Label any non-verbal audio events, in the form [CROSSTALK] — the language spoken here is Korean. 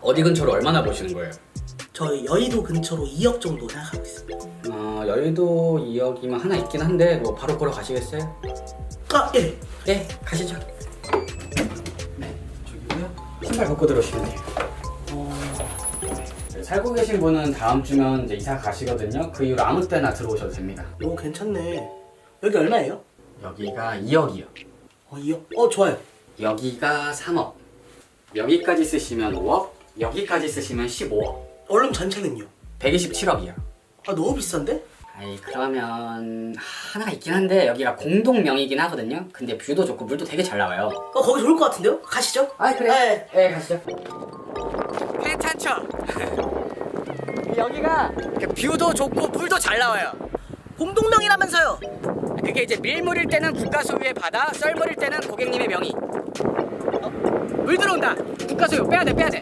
어디 근처로 얼마나 보시는 거예요? 저 여의도 근처로 2억 정도 생각하고 있습니다. 어, 여의도 2억이면 하나 있긴 한데 뭐 바로 걸어 가시겠어요? 아 예. 네, 가시죠. 네, 저기고요. 신발 벗고 들어오시면 돼요. 네, 살고 계신 분은 다음 주면 이제 이사 가시거든요. 그 이후로 아무 때나 들어오셔도 됩니다. 오 괜찮네. 여기 얼마예요? 여기가 2억이요. 어 2억. 어 좋아요. 여기가 3억. 여기까지 쓰시면 5억. 여기까지 쓰시면 15억. 얼른 전체는요? 127억이요. 아 너무 비싼데? 아이 그러면 하나가 있긴 한데 여기가 공동명이긴 하거든요. 근데 뷰도 좋고 물도 되게 잘 나와요. 어 거기 좋을 것 같은데요? 가시죠. 아 네. 네 가시죠. 괜찮죠? [LAUGHS] 여기가 뷰도 좋고 물도 잘 나와요. 공동명이라면서요. 그게 이제 밀물일 때는 국가 소유의 바다, 썰물일 때는 고객님의 명의. 어? 물 들어온다. 국가 소유 빼야 돼, 빼야 돼.